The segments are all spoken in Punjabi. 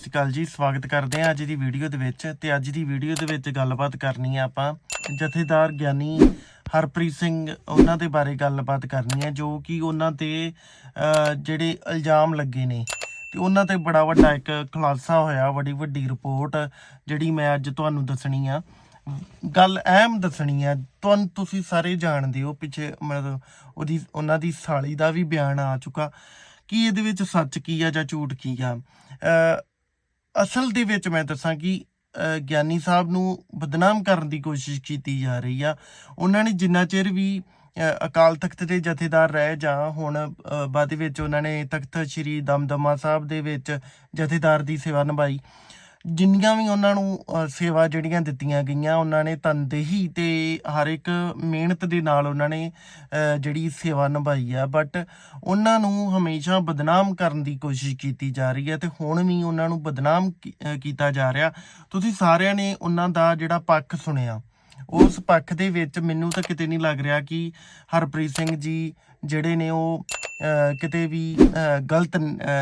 ਸ਼੍ਰੀ ਅਕਾਲ ਜੀ, ਸਵਾਗਤ ਕਰਦੇ ਹਾਂ ਅੱਜ ਦੀ ਵੀਡੀਓ ਦੇ ਵਿੱਚ ਤੇ ਅੱਜ ਦੀ ਵੀਡੀਓ ਦੇ ਵਿੱਚ ਗੱਲਬਾਤ ਕਰਨੀ ਹੈ ਆਪਾਂ ਜਥੇਦਾਰ ਗਿਆਨੀ ਹਰਪ੍ਰੀਤ ਸਿੰਘ, ਉਹਨਾਂ ਦੇ ਬਾਰੇ ਗੱਲਬਾਤ ਕਰਨੀ ਹੈ ਜੋ ਕਿ ਉਹਨਾਂ ਤੇ ਜਿਹੜੇ ਇਲਜ਼ਾਮ ਲੱਗੇ ਨੇ ਤੇ ਉਹਨਾਂ ਤੇ ਬੜਾ ਵੱਡਾ ਇੱਕ ਖੁਲਾਸਾ ਹੋਇਆ, ਬੜੀ ਵੱਡੀ ਰਿਪੋਰਟ ਜਿਹੜੀ ਮੈਂ ਅੱਜ ਤੁਹਾਨੂੰ ਦੱਸਣੀ ਆ। ਗੱਲ ਅਹਿਮ ਦੱਸਣੀ ਆ, ਤੁਹਾਨੂੰ ਤੁਸੀਂ ਸਾਰੇ ਜਾਣਦੇ ਹੋ, ਪਿੱਛੇ ਮਤਲਬ ਉਹਦੀ, ਉਹਨਾਂ ਦੀ ਸਾਲੀ ਦਾ ਵੀ ਬਿਆਨ ਆ ਚੁੱਕਾ, ਕਿ ਇਹਦੇ ਵਿੱਚ ਸੱਚ ਕੀ ਆ ਜਾਂ ਝੂਠ ਕੀ ਆ? ਅਸਲ ਦੇ ਵਿੱਚ ਮੈਂ ਦੱਸਾਂ ਕਿ ਗਿਆਨੀ ਸਾਹਿਬ ਨੂੰ ਬਦਨਾਮ ਕਰਨ ਦੀ ਕੋਸ਼ਿਸ਼ ਕੀਤੀ ਜਾ ਰਹੀ ਆ। ਉਹਨਾਂ ਨੇ ਜਿੰਨਾ ਚਿਰ ਵੀ ਅਕਾਲ ਤਖਤ ਦੇ ਜਥੇਦਾਰ ਰਹੇ ਜਾਂ ਹੁਣ ਬਾਅਦ ਵਿੱਚ ਉਹਨਾਂ ਨੇ ਤਖਤ ਸ੍ਰੀ ਦਮਦਮਾ ਸਾਹਿਬ ਦੇ ਵਿੱਚ ਜਥੇਦਾਰ ਦੀ ਸੇਵਾ ਨਿਭਾਈ ਜਿੰਨੀਆਂ ਵੀ ਉਹਨਾਂ ਨੂੰ ਸੇਵਾ ਜਿਹੜੀਆਂ ਦਿੱਤੀਆਂ ਗਈਆਂ, ਉਹਨਾਂ ਨੇ ਤਨਦੇਹੀ ਤੇ ਹਰ ਇੱਕ ਮਿਹਨਤ ਦੇ ਨਾਲ ਉਹਨਾਂ ਨੇ ਜਿਹੜੀ ਸੇਵਾ ਨਿਭਾਈ ਆ। ਬਟ ਉਹਨਾਂ ਨੂੰ ਹਮੇਸ਼ਾ ਬਦਨਾਮ ਕਰਨ ਦੀ ਕੋਸ਼ਿਸ਼ ਕੀਤੀ ਜਾ ਰਹੀ ਹੈ ਤੇ ਹੁਣ ਵੀ ਉਹਨਾਂ ਨੂੰ ਬਦਨਾਮ ਕੀ- ਕੀਤਾ ਜਾ ਰਿਹਾ। ਤੁਸੀਂ ਸਾਰਿਆਂ ਨੇ ਉਹਨਾਂ ਦਾ ਜਿਹੜਾ ਪੱਖ ਸੁਣਿਆ, ਉਸ ਪੱਖ ਦੇ ਵਿੱਚ ਮੈਨੂੰ ਤਾਂ ਕਿਤੇ ਨਹੀਂ ਲੱਗ ਰਿਹਾ ਕਿ ਹਰਪ੍ਰੀਤ ਸਿੰਘ ਜੀ ਜਿਹੜੇ ਨੇ ਉਹ ਕਿਤੇ ਵੀ ਗਲਤ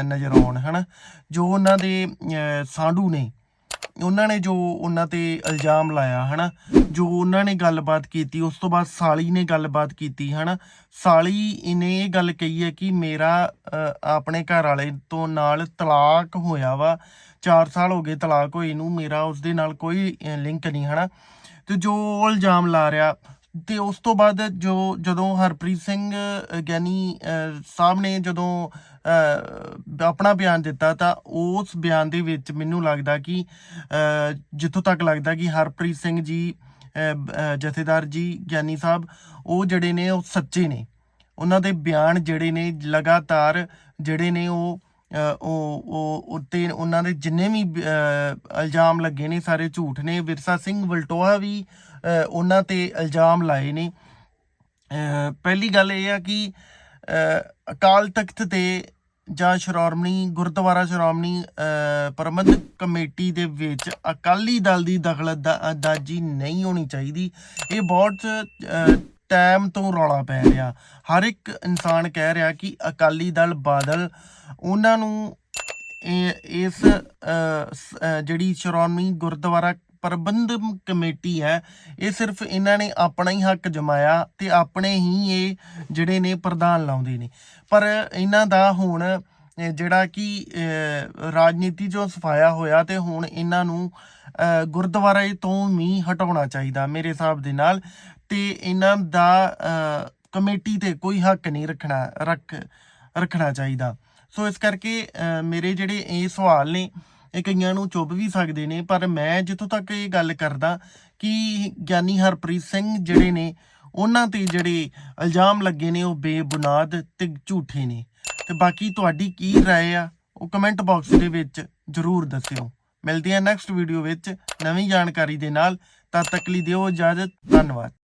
ਨਜ਼ਰ ਆਉਣ ਹਨਾ? ਜੋ ਉਹਨਾਂ ਦੇ ਅ, ਸਾਂਢੂ ਨੇ ਉਹਨਾਂ ਨੇ ਜੋ ਉਹਨਾਂ ਤੇ ਇਲਜ਼ਾਮ ਲਾਇਆ ਹਨਾ? ਜੋ ਉਹਨਾਂ ਨੇ ਗੱਲਬਾਤ ਕੀਤੀ ਉਸ ਤੋਂ ਬਾਅਦ ਸਾਲੀ ਨੇ ਗੱਲਬਾਤ ਕੀਤੀ ਹਨਾ? ਸਾਲੀ ਨੇ ਇਹ ਗੱਲ ਕਹੀ ਹੈ ਕਿ ਮੇਰਾ ਆਪਣੇ ਘਰ ਵਾਲੇ ਤੋਂ ਨਾਲ ਤਲਾਕ ਹੋਇਆ ਵਾ। 4 ਸਾਲ ਹੋ ਗਏ ਤਲਾਕ ਹੋਏ ਨੂੰ ਮੇਰਾ ਉਸ ਦੇ ਨਾਲ ਕੋਈ ਲਿੰਕ ਨਹੀਂ ਹਨਾ? ਤੇ ਜੋ ਉਹ ਇਲਜ਼ਾਮ ਲਾ ਰਿਹਾ ਤੇ ਉਸ ਤੋਂ ਬਾਅਦ ਜੋ, ਜਦੋਂ ਹਰਪ੍ਰੀਤ ਸਿੰਘ ਗਿਆਨੀ ਸਾਹਿਬ ਨੇ ਜਦੋਂ ਆਪਣਾ ਬਿਆਨ ਦਿੱਤਾ ਤਾਂ ਉਸ ਬਿਆਨ ਦੇ ਵਿੱਚ ਮੈਨੂੰ ਲੱਗਦਾ ਕਿ ਜਿੱਥੋਂ ਤੱਕ ਲੱਗਦਾ ਕਿ ਹਰਪ੍ਰੀਤ ਸਿੰਘ ਜੀ ਜਥੇਦਾਰ ਜੀ, ਗਿਆਨੀ ਸਾਹਿਬ, ਉਹ ਜਿਹੜੇ ਨੇ ਉਹ ਸੱਚੇ ਨੇ। ਉਹਨਾਂ ਦੇ ਬਿਆਨ ਜਿਹੜੇ ਨੇ ਲਗਾਤਾਰ ਜਿਹੜੇ ਨੇ ਉਹ ਉਹ ਉਹ ਉੱਤੇ ਉਹਨਾਂ ਦੇ ਜਿੰਨੇ ਵੀ ਇਲਜ਼ਾਮ ਲੱਗੇ ਨੇ ਸਾਰੇ ਝੂਠ ਨੇ। ਵਿਰਸਾ ਸਿੰਘ ਵਲਟੋਆ ਵੀ ਉਹਨਾਂ ਤੇ ਇਲਜ਼ਾਮ ਲਾਏ ਨੇ। ਪਹਿਲੀ ਗੱਲ ਇਹ ਆ ਕਿ ਅਕਾਲ ਤਖਤ ਤੇ ਜਾਂ ਸ਼੍ਰੋਮਣੀ ਗੁਰਦੁਆਰਾ ਸ਼੍ਰੋਮਣੀ ਅ, ਪ੍ਰਬੰਧਕ ਕਮੇਟੀ ਦੇ ਵਿੱਚ ਅਕਾਲੀ ਦਲ ਦੀ ਦਖਲਅੰਦਾਜ਼ੀ ਨਹੀਂ ਹੋਣੀ ਚਾਹੀਦੀ। ਇਹ ਬਹੁਤ ਅ, ਟਾਈਮ ਤੋਂ ਰੌਲਾ ਪੈ ਰਿਹਾ। ਹਰ ਇੱਕ ਇਨਸਾਨ ਕਹਿ ਰਿਹਾ ਕਿ ਅਕਾਲੀ ਦਲ ਬਾਦਲ, ਉਹਨਾਂ ਨੂੰ ਇਸ ਜਿਹੜੀ ਸ਼੍ਰੋਮਣੀ ਗੁਰਦੁਆਰਾ ਪ੍ਰਬੰਧਕ ਕਮੇਟੀ ਹੈ, ਇਹ ਸਿਰਫ ਇਹਨਾਂ ਨੇ ਆਪਣਾ ਹੀ ਹੱਕ ਜਮਾਇਆ ਤੇ ਆਪਣੇ ਹੀ ਇਹ ਜਿਹੜੇ ਨੇ ਪ੍ਰਧਾਨ ਲਾਉਂਦੇ ਨੇ। ਪਰ ਇਹਨਾਂ ਦਾ ਹੁਣ ਜਿਹੜਾ ਕਿ ਰਾਜਨੀਤੀ ਚੋਂ ਸਫਾਇਆ ਹੋਇਆ ਤੇ ਹੁਣ ਇਹਨਾਂ ਨੂੰ ਗੁਰਦੁਆਰੇ ਤੋਂ ਵੀ ਹਟਾਉਣਾ ਚਾਹੀਦਾ ਮੇਰੇ ਹਿਸਾਬ ਦੇ ਨਾਲ। ਤੇ ਇਹਨਾਂ ਦਾ ਅ, ਕਮੇਟੀ ਤੇ ਕੋਈ ਹੱਕ ਨਹੀਂ ਰੱਖਣਾ ਰੱਖ ਰੱਖਣਾ ਚਾਹੀਦਾ ਸੋ ਇਸ ਕਰਕੇ ਅ, ਮੇਰੇ ਜਿਹੜੇ ਇਹ ਸਵਾਲ ਨੇ ਇਹ ਕਈਆਂ ਨੂੰ ਚੁੱਭ ਵੀ ਸਕਦੇ ਨੇ ਪਰ ਮੈਂ ਜਿੱਥੋਂ ਤੱਕ ਇਹ ਗੱਲ ਕਰਦਾ ਕਿ ਗਿਆਨੀ ਹਰਪ੍ਰੀਤ ਸਿੰਘ ਜਿਹੜੇ ਨੇ ਉਹਨਾਂ ਤੇ ਜਿਹੜੇ ਇਲਜ਼ਾਮ ਲੱਗੇ ਨੇ ਉਹ ਬੇਬੁਨਿਆਦ ਤੇ ਝੂਠੇ ਨੇ ਤੇ ਬਾਕੀ ਤੁਹਾਡੀ ਕੀ رائے ਆ ਉਹ ਕਮੈਂਟ ਬਾਕਸ ਦੇ ਵਿੱਚ ਜਰੂਰ ਦੱਸਿਓ ਮਿਲਦੇ ਆ ਨੈਕਸਟ ਵੀਡੀਓ ਵਿੱਚ ਨਵੀਂ ਜਾਣਕਾਰੀ ਦੇ ਨਾਲ ਤਦ ਤੱਕ ਲਈ ਦਿਓ ਇਜਾਜ਼ਤ ਧੰਨਵਾਦ